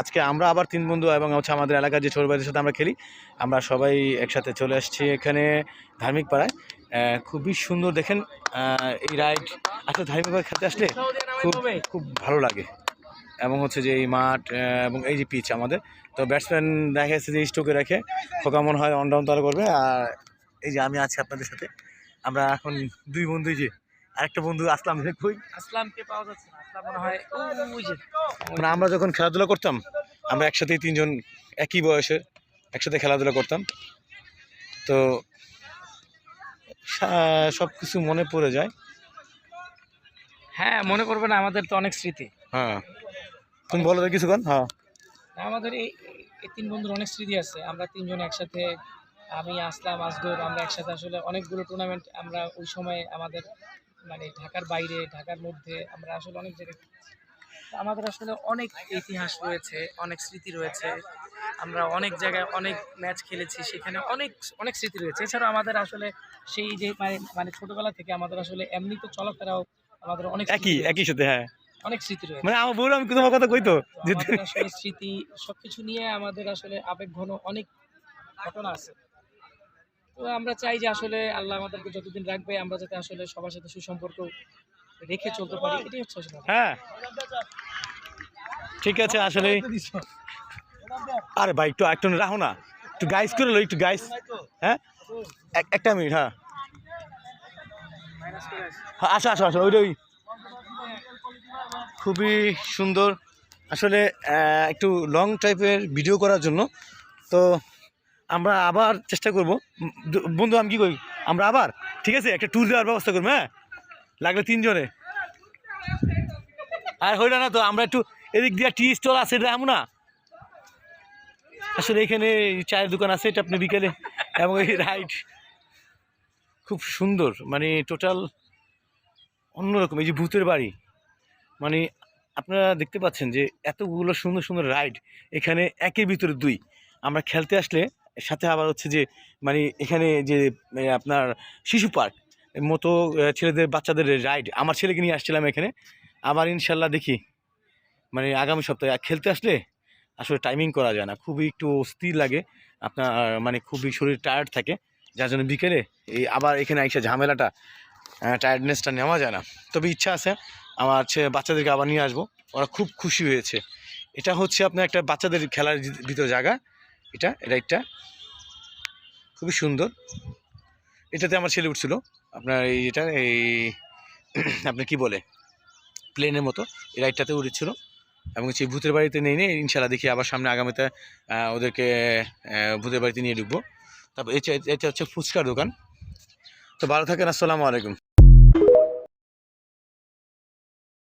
আজকে আমরা আবার তিন বন্ধু এবং হচ্ছে আমাদের এলাকার যে ছোট সাথে আমরা খেলি, আমরা সবাই একসাথে চলে আসছি এখানে ধার্মিক পাড়ায়। খুবই সুন্দর দেখেন এই রাইড আসলে ধার্মিক পাড়ায় খেলতে আসলে খুব খুব ভালো লাগে। এবং হচ্ছে যে এই মাঠ এবং এই যে পিচ আমাদের। তো ব্যাটসম্যান দেখা যাচ্ছে যে স্টোকে রেখে খোকা মনে হয় অনডাউন তারা করবে। আর এই যে আমি আছি আপনাদের সাথে। আমরা এখন দুই বন্ধুই যে আরেকটা বন্ধু আসলাম কই? আসলামকে পাওয়া যাচ্ছে না আসলাম মনে হয় মানে আমরা যখন খেলাধুলা করতাম আমরা একসাথেই তিনজন একই বয়সে একসাথে খেলাধুলা করতাম। তো সব কিছু মনে পড়ে যায়। হ্যাঁ মনে করবে না আমাদের তো অনেক স্মৃতি। হ্যাঁ। তুমি বলো তো কিছুক্ষণ হ্যাঁ। আমাদের এই এই তিন বন্ধুর অনেক স্মৃতি আছে আমরা তিনজন একসাথে আমি আসলাম আসগর আমরা একসাথে আসলে অনেকগুলো টুর্নামেন্ট আমরা ওই সময় আমাদের মানে ঢাকার বাইরে ঢাকার মধ্যে আমরা আসলে অনেক জায়গায় আমাদের আসলে অনেক ইতিহাস রয়েছে অনেক স্মৃতি রয়েছে। আমরা অনেক জায়গায় অনেক ম্যাচ খেলেছি সেখানে অনেক অনেক স্মৃতি রয়েছে। এছাড়াও আমাদের আসলে সেই যে মানে মানে ছোটবেলা থেকে আমাদের আসলে এমনি তো চলাফেরাও আমাদের অনেক একই একই সাথে হ্যাঁ। অনেক স্মৃতি রয়েছে। মানে আমি তোমার কথা কইতো যে আসলে স্মৃতি সবকিছু নিয়ে আমাদের আসলে আবেগ ঘন অনেক ঘটনা আছে। তো আমরা চাই যে আসলে আল্লাহ আমাদেরকে যতদিন রাখবে আমরা যাতে আসলে সবার সাথে সুসম্পর্ক রেখে চলতে পারি। এটাই হচ্ছে আসলে হ্যাঁ। ঠিক আছে আসলে আরে ভাই একটু একটু রাখো না। একটু গাইস করে লো একটু গাইস হ্যাঁ? এক- একটা মিনিট হ্যাঁ। হ্যাঁ, আসো আসো আসো ওইটা ওই খুবই সুন্দর। আসলে একটু লং টাইপের ভিডিও করার জন্য। তো আমরা আবার চেষ্টা করব। বন্ধু, আমি কী করি? আমরা আবার, ঠিক আছে? একটা ট্যুর দেওয়ার ব্যবস্থা করব হ্যাঁ? লাগলে তিনজনে। আর হইল না তো, আমরা একটু এদিক দিয়ে টি স্টল আছে, এটা না। আসলে এখানে চায়ের দোকান আছে, এটা আপনি বিকেলে। এবং এই রাইড খুব সুন্দর মানে টোটাল অন্যরকম। এই যে ভূতের বাড়ি মানে আপনারা দেখতে পাচ্ছেন যে এতগুলো সুন্দর সুন্দর রাইড, এখানে একের ভিতরে দুই। আমরা খেলতে আসলে সাথে আবার হচ্ছে যে মানে এখানে যে আপনার শিশু পার্ক, মতো ছেলেদের, বাচ্চাদের রাইড, আমার ছেলেকে নিয়ে আসছিলাম এখানে। আবার ইনশাল্লাহ দেখি মানে আগামী সপ্তাহে খেলতে আসলে আসলে টাইমিং করা যায় না, খুবই একটু অস্থির লাগে। আপনার মানে খুবই শরীর টায়ার্ড থাকে, যার জন্য বিকেলে এই আবার এখানে আইসা ঝামেলাটা টায়ার্ডনেসটা নেওয়া যায় না। তবে ইচ্ছা আছে, আমার ছে- বাচ্চাদেরকে আবার নিয়ে আসব, ওরা খুব খুশি হয়েছে। এটা হচ্ছে আপনার একটা বাচ্চাদের খেলার ভিতর জায়গা এটা রাইডটা খুবই সুন্দর। এটাতে আমার ছেলে উঠছিল। আপনার এই এটা এই আপনি কি বলে? প্লেনের মতো। এই রাইডটাতে উঠেছিল। এবং সেই ভূতের বাড়িতে নেই নেই ইনশাল্লাহ দেখি আবার সামনে আগামীতে ওদেরকে ভূতের বাড়িতে নিয়ে ঢুকবো। তারপর এটা এটা হচ্ছে ফুচকার দোকান। তো ভালো থাকেন, আসসালামু আলাইকুম।